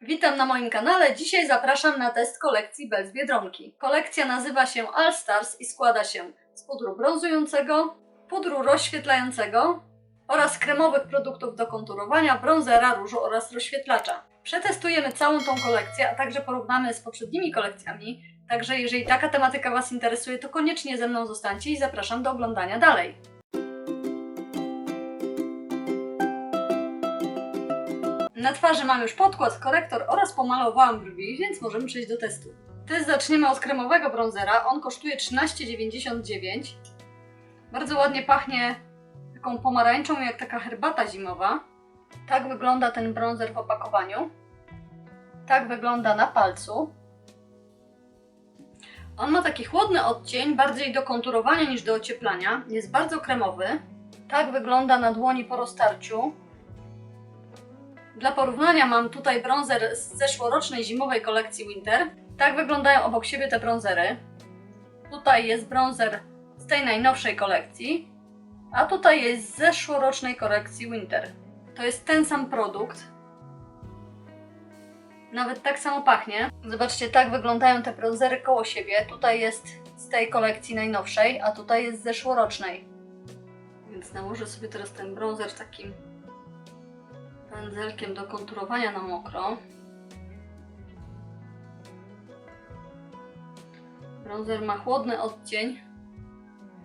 Witam na moim kanale. Dzisiaj zapraszam na test kolekcji Bez Biedronki. Kolekcja nazywa się All Stars i składa się z pudru brązującego, pudru rozświetlającego oraz kremowych produktów do konturowania, brązera, różu oraz rozświetlacza. Przetestujemy całą tą kolekcję, a także porównamy z poprzednimi kolekcjami. Także jeżeli taka tematyka Was interesuje, to koniecznie ze mną zostańcie i zapraszam do oglądania dalej. Na twarzy mam już podkład, korektor oraz pomalowałam brwi, więc możemy przejść do testu. Test zaczniemy od kremowego bronzera. On kosztuje 13,99. Bardzo ładnie pachnie taką pomarańczą, jak taka herbata zimowa. Tak wygląda ten bronzer w opakowaniu. Tak wygląda na palcu. On ma taki chłodny odcień, bardziej do konturowania niż do ocieplania. Jest bardzo kremowy. Tak wygląda na dłoni po roztarciu. Dla porównania mam tutaj bronzer z zeszłorocznej zimowej kolekcji Winter. Tak wyglądają obok siebie te bronzery. Tutaj jest bronzer z tej najnowszej kolekcji, a tutaj jest z zeszłorocznej kolekcji Winter. To jest ten sam produkt. Nawet tak samo pachnie. Zobaczcie, tak wyglądają te bronzery koło siebie. Tutaj jest z tej kolekcji najnowszej, a tutaj jest z zeszłorocznej. Więc nałożę sobie teraz ten bronzer takim pędzelkiem do konturowania na mokro. Bronzer ma chłodny odcień,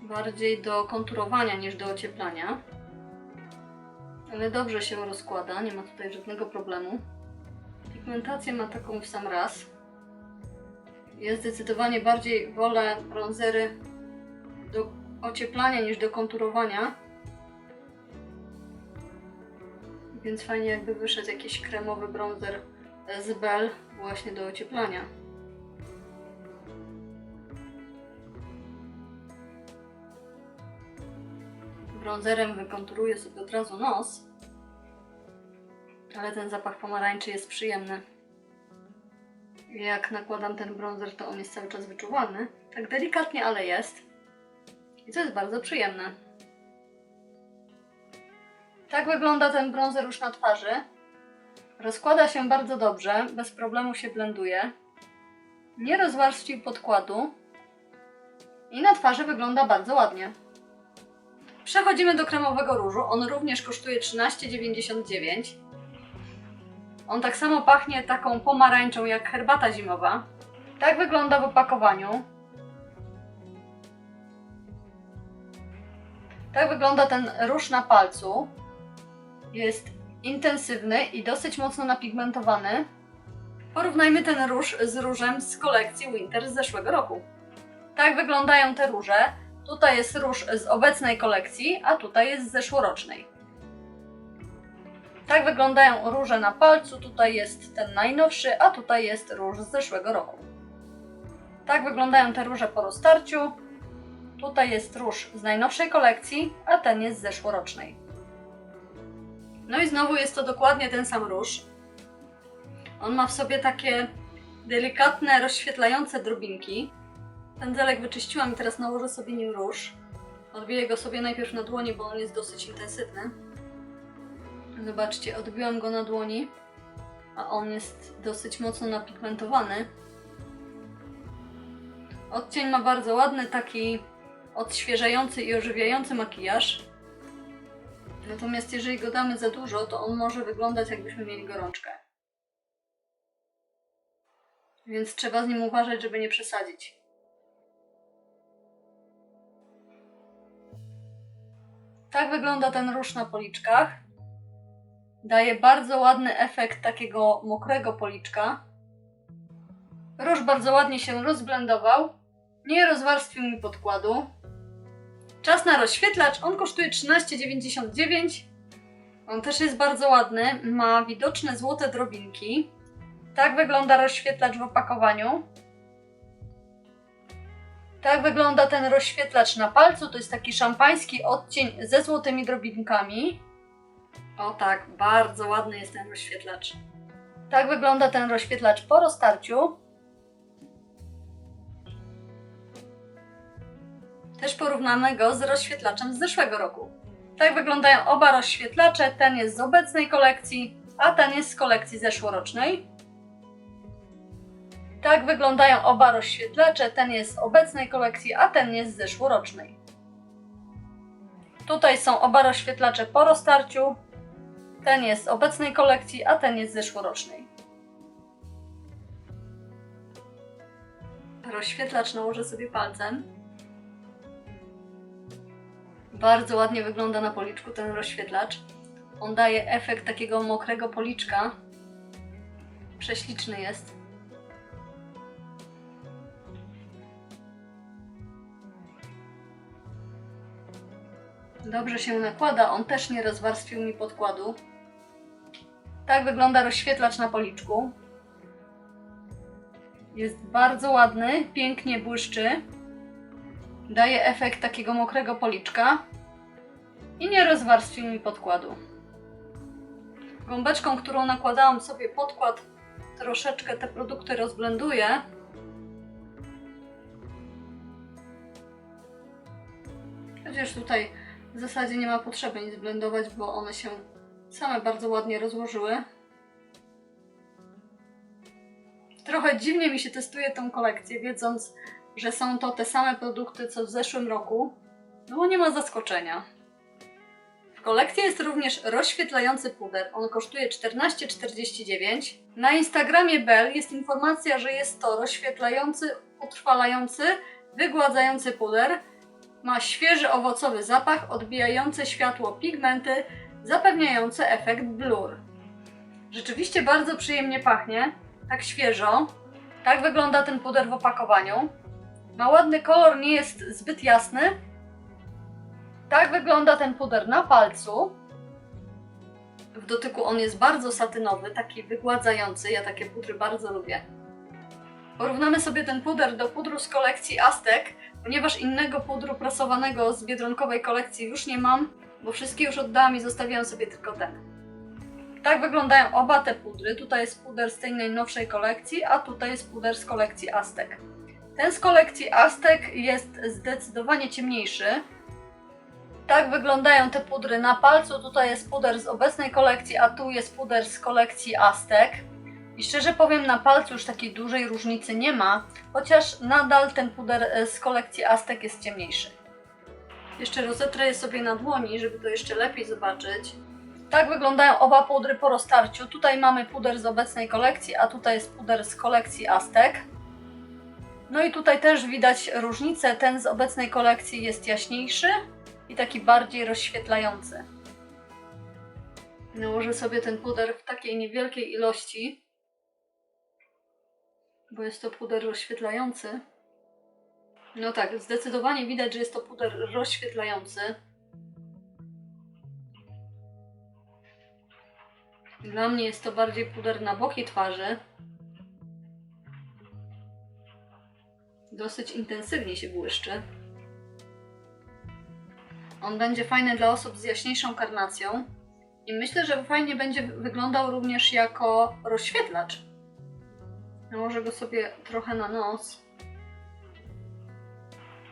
bardziej do konturowania niż do ocieplania. Ale dobrze się rozkłada, nie ma tutaj żadnego problemu. Pigmentację ma taką w sam raz. Ja zdecydowanie bardziej wolę bronzery do ocieplania niż do konturowania. Więc fajnie jakby wyszedł jakiś kremowy bronzer z Bell właśnie do ocieplania. Bronzerem wykonturuję sobie od razu nos, ale ten zapach pomarańczy jest przyjemny. Jak nakładam ten bronzer, to on jest cały czas wyczuwalny. Tak delikatnie, ale jest. I to jest bardzo przyjemne. Tak wygląda ten bronzer już na twarzy. Rozkłada się bardzo dobrze, bez problemu się blenduje. Nie rozwarstwił podkładu. I na twarzy wygląda bardzo ładnie. Przechodzimy do kremowego różu. On również kosztuje 13,99. On tak samo pachnie taką pomarańczą jak herbata zimowa. Tak wygląda w opakowaniu. Tak wygląda ten róż na palcu. Jest intensywny i dosyć mocno napigmentowany. Porównajmy ten róż z różem z kolekcji Winter z zeszłego roku. Tak wyglądają te róże. Tutaj jest róż z obecnej kolekcji, a tutaj jest z zeszłorocznej. Tak wyglądają róże na palcu. Tutaj jest ten najnowszy, a tutaj jest róż z zeszłego roku. Tak wyglądają te róże po roztarciu. Tutaj jest róż z najnowszej kolekcji, a ten jest z zeszłorocznej. No i znowu jest to dokładnie ten sam róż. On ma w sobie takie delikatne, rozświetlające drobinki. Pędzelek wyczyściłam i teraz nałożę sobie nim róż. Odbiję go sobie najpierw na dłoni, bo on jest dosyć intensywny. Zobaczcie, odbiłam go na dłoni, a on jest dosyć mocno napigmentowany. Odcień ma bardzo ładny, taki odświeżający i ożywiający makijaż. Natomiast jeżeli go damy za dużo, to on może wyglądać jakbyśmy mieli gorączkę. Więc trzeba z nim uważać, żeby nie przesadzić. Tak wygląda ten róż na policzkach. Daje bardzo ładny efekt takiego mokrego policzka. Róż bardzo ładnie się rozblendował. Nie rozwarstwił mi podkładu. Czas na rozświetlacz, on kosztuje 13,99. On też jest bardzo ładny, ma widoczne złote drobinki. Tak wygląda rozświetlacz w opakowaniu. Tak wygląda ten rozświetlacz na palcu. To jest taki szampański odcień ze złotymi drobinkami. O tak, bardzo ładny jest ten rozświetlacz. Tak wygląda ten rozświetlacz po roztarciu. Też porównamy go z rozświetlaczem z zeszłego roku. Tak wyglądają oba rozświetlacze. Ten jest z obecnej kolekcji, a ten jest z kolekcji zeszłorocznej. Tak wyglądają oba rozświetlacze. Ten jest z obecnej kolekcji, a ten jest z zeszłorocznej. Tutaj są oba rozświetlacze po rozstarciu. Ten jest z obecnej kolekcji, a ten jest z zeszłorocznej. Rozświetlacz nałożę sobie palcem. Bardzo ładnie wygląda na policzku ten rozświetlacz. On daje efekt takiego mokrego policzka. Prześliczny jest. Dobrze się nakłada, on też nie rozwarstwił mi podkładu. Tak wygląda rozświetlacz na policzku. Jest bardzo ładny, pięknie błyszczy. Daje efekt takiego mokrego policzka i nie rozwarstwił mi podkładu. Gąbeczką, którą nakładałam sobie podkład, troszeczkę te produkty rozblenduję. Chociaż tutaj w zasadzie nie ma potrzeby nic blendować, bo one się same bardzo ładnie rozłożyły. Trochę dziwnie mi się testuje tą kolekcję, wiedząc, że są to te same produkty co w zeszłym roku, no bo nie ma zaskoczenia. W kolekcji jest również rozświetlający puder. On kosztuje 14,49. Na Instagramie Bell jest informacja, że jest to rozświetlający, utrwalający, wygładzający puder. Ma świeży owocowy zapach, odbijające światło pigmenty, zapewniające efekt blur. Rzeczywiście bardzo przyjemnie pachnie, tak świeżo. Tak wygląda ten puder w opakowaniu. Ma ładny kolor, nie jest zbyt jasny. Tak wygląda ten puder na palcu. W dotyku on jest bardzo satynowy, taki wygładzający. Ja takie pudry bardzo lubię. Porównamy sobie ten puder do pudru z kolekcji Aztek, ponieważ innego pudru prasowanego z biedronkowej kolekcji już nie mam, bo wszystkie już oddałam i zostawiłam sobie tylko ten. Tak wyglądają oba te pudry. Tutaj jest puder z tej najnowszej kolekcji, a tutaj jest puder z kolekcji Aztek. Ten z kolekcji Aztek jest zdecydowanie ciemniejszy. Tak wyglądają te pudry na palcu. Tutaj jest puder z obecnej kolekcji, a tu jest puder z kolekcji Aztek. I szczerze powiem, na palcu już takiej dużej różnicy nie ma, chociaż nadal ten puder e, z kolekcji Aztek jest ciemniejszy. Jeszcze rozetrę je sobie na dłoni, żeby to jeszcze lepiej zobaczyć. Tak wyglądają oba pudry po roztarciu. Tutaj mamy puder z obecnej kolekcji, a tutaj jest puder z kolekcji Aztek. No i tutaj też widać różnicę. Ten z obecnej kolekcji jest jaśniejszy i taki bardziej rozświetlający. Nałożę sobie ten puder w takiej niewielkiej ilości, bo jest to puder rozświetlający. No tak, zdecydowanie widać, że jest to puder rozświetlający. Dla mnie jest to bardziej puder na boki twarzy. Dosyć intensywnie się błyszczy. On będzie fajny dla osób z jaśniejszą karnacją. I myślę, że fajnie będzie wyglądał również jako rozświetlacz. Nałożę go sobie trochę na nos.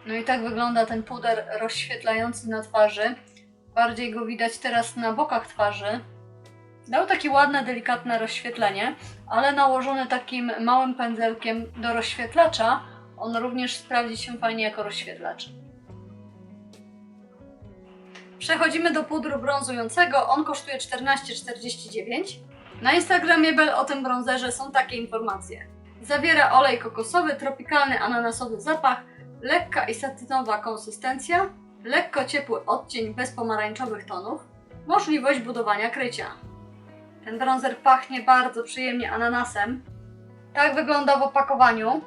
No i tak wygląda ten puder rozświetlający na twarzy. Bardziej go widać teraz na bokach twarzy. Dał takie ładne, delikatne rozświetlenie, ale nałożony takim małym pędzelkiem do rozświetlacza, on również sprawdzi się fajnie jako rozświetlacz. Przechodzimy do pudru brązującego. On kosztuje 14,49. Na Instagramie Bell o tym bronzerze są takie informacje. Zawiera olej kokosowy, tropikalny ananasowy zapach, lekka i satynowa konsystencja, lekko ciepły odcień bez pomarańczowych tonów, możliwość budowania krycia. Ten bronzer pachnie bardzo przyjemnie ananasem. Tak wygląda w opakowaniu.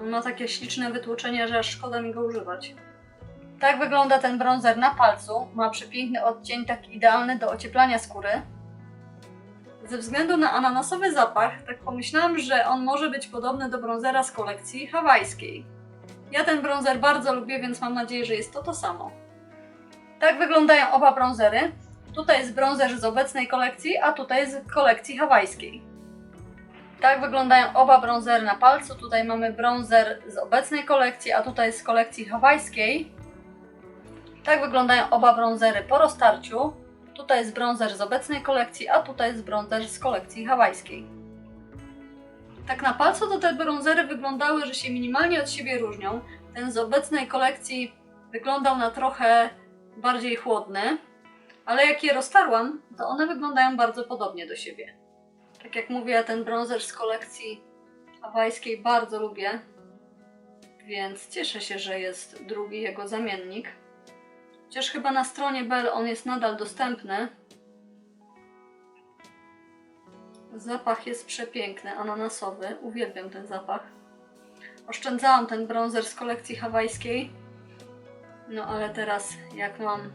On ma takie śliczne wytłoczenia, że aż szkoda mi go używać. Tak wygląda ten bronzer na palcu. Ma przepiękny odcień, taki idealny do ocieplania skóry. Ze względu na ananasowy zapach, tak pomyślałam, że on może być podobny do bronzera z kolekcji hawajskiej. Ja ten bronzer bardzo lubię, więc mam nadzieję, że jest to to samo. Tak wyglądają oba bronzery. Tutaj jest bronzer z obecnej kolekcji, a tutaj z kolekcji hawajskiej. Tak wyglądają oba bronzery na palcu. Tutaj mamy bronzer z obecnej kolekcji, a tutaj z kolekcji hawajskiej. Tak wyglądają oba bronzery po roztarciu. Tutaj jest bronzer z obecnej kolekcji, a tutaj jest bronzer z kolekcji hawajskiej. Tak na palcu to te bronzery wyglądały, że się minimalnie od siebie różnią. Ten z obecnej kolekcji wyglądał na trochę bardziej chłodny, ale jak je roztarłam, to one wyglądają bardzo podobnie do siebie. Tak jak mówię, ten bronzer z kolekcji hawajskiej bardzo lubię, więc cieszę się, że jest drugi jego zamiennik. Chociaż chyba na stronie Bell on jest nadal dostępny. Zapach jest przepiękny, ananasowy. Uwielbiam ten zapach. Oszczędzałam ten bronzer z kolekcji hawajskiej. No ale teraz, jak mam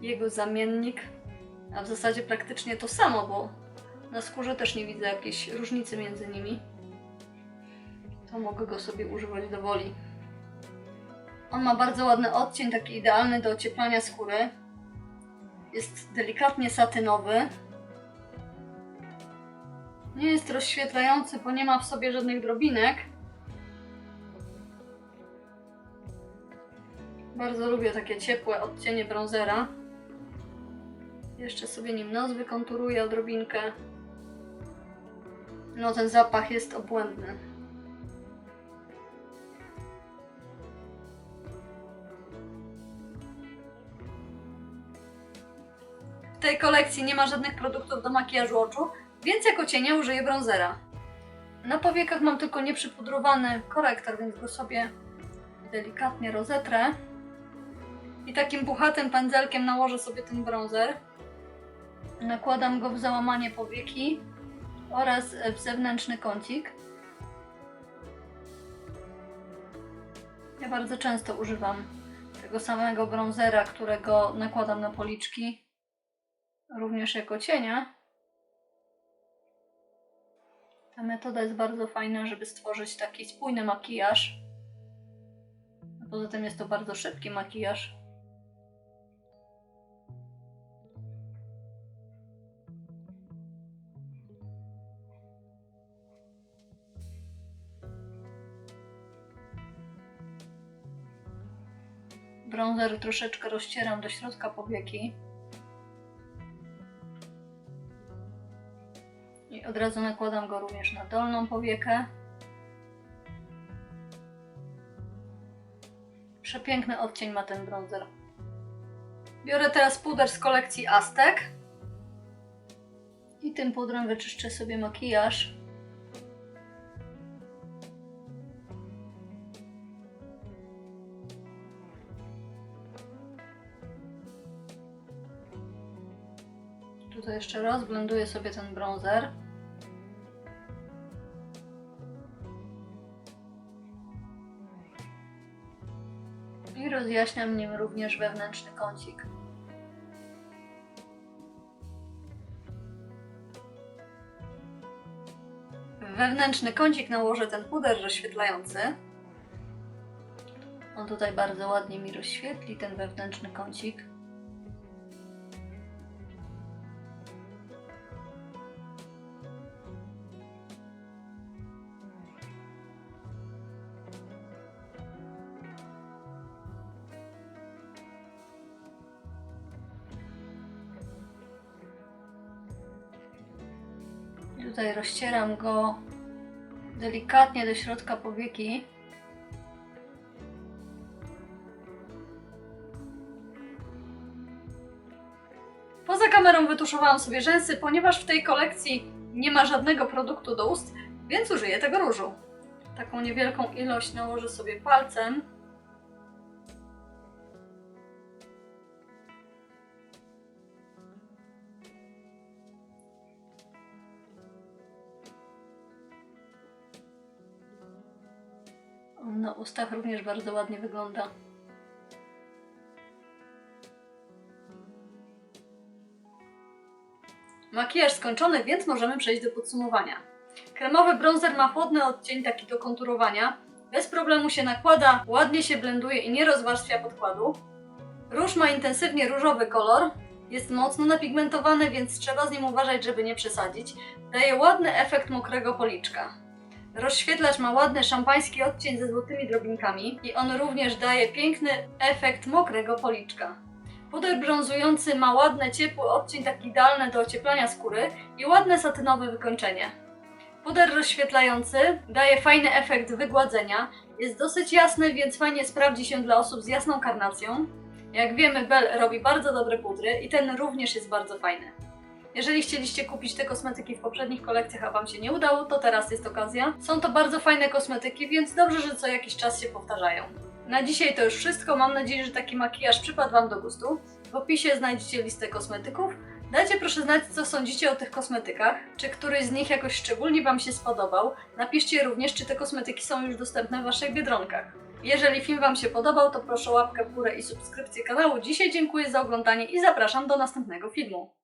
jego zamiennik, a w zasadzie praktycznie to samo, bo na skórze też nie widzę jakiejś różnicy między nimi, to mogę go sobie używać do woli. On ma bardzo ładny odcień, taki idealny do ocieplania skóry. Jest delikatnie satynowy. Nie jest rozświetlający, bo nie ma w sobie żadnych drobinek. Bardzo lubię takie ciepłe odcienie bronzera. Jeszcze sobie nim nos wykonturuję odrobinkę. No ten zapach jest obłędny. W tej kolekcji nie ma żadnych produktów do makijażu oczu, więc jako cienia użyję bronzera. Na powiekach mam tylko nieprzypudrowany korektor, więc go sobie delikatnie rozetrę. I takim puchatym pędzelkiem nałożę sobie ten bronzer. Nakładam go w załamanie powieki oraz w zewnętrzny kącik. Ja bardzo często używam tego samego bronzera, którego nakładam na policzki, również jako cienia. Ta metoda jest bardzo fajna, żeby stworzyć taki spójny makijaż. Poza tym jest to bardzo szybki makijaż. Bronzer troszeczkę rozcieram do środka powieki. I od razu nakładam go również na dolną powiekę. Przepiękny odcień ma ten bronzer. Biorę teraz puder z kolekcji Aztek. I tym pudrem wyczyszczę sobie makijaż. Jeszcze raz blenduję sobie ten bronzer. I rozjaśniam nim również wewnętrzny kącik. Wewnętrzny kącik nałożę ten puder rozświetlający. On tutaj bardzo ładnie mi rozświetli ten wewnętrzny kącik. Tutaj rozcieram go delikatnie do środka powieki. Poza kamerą wytuszowałam sobie rzęsy, ponieważ w tej kolekcji nie ma żadnego produktu do ust, więc użyję tego różu. Taką niewielką ilość nałożę sobie palcem. On na ustach również bardzo ładnie wygląda. Makijaż skończony, więc możemy przejść do podsumowania. Kremowy bronzer ma chłodny odcień, taki do konturowania. Bez problemu się nakłada, ładnie się blenduje i nie rozwarstwia podkładu. Róż ma intensywnie różowy kolor. Jest mocno napigmentowany, więc trzeba z nim uważać, żeby nie przesadzić. Daje ładny efekt mokrego policzka. Rozświetlacz ma ładny szampański odcień ze złotymi drobinkami i on również daje piękny efekt mokrego policzka. Puder brązujący ma ładny, ciepły odcień, taki idealny do ocieplania skóry i ładne satynowe wykończenie. Puder rozświetlający daje fajny efekt wygładzenia. Jest dosyć jasny, więc fajnie sprawdzi się dla osób z jasną karnacją. Jak wiemy, Bell robi bardzo dobre pudry i ten również jest bardzo fajny. Jeżeli chcieliście kupić te kosmetyki w poprzednich kolekcjach, a Wam się nie udało, to teraz jest okazja. Są to bardzo fajne kosmetyki, więc dobrze, że co jakiś czas się powtarzają. Na dzisiaj to już wszystko. Mam nadzieję, że taki makijaż przypadł Wam do gustu. W opisie znajdziecie listę kosmetyków. Dajcie proszę znać, co sądzicie o tych kosmetykach. Czy któryś z nich jakoś szczególnie Wam się spodobał. Napiszcie również, czy te kosmetyki są już dostępne w Waszych biedronkach. Jeżeli film Wam się podobał, to proszę łapkę w górę i subskrypcję kanału. Dzisiaj dziękuję za oglądanie i zapraszam do następnego filmu.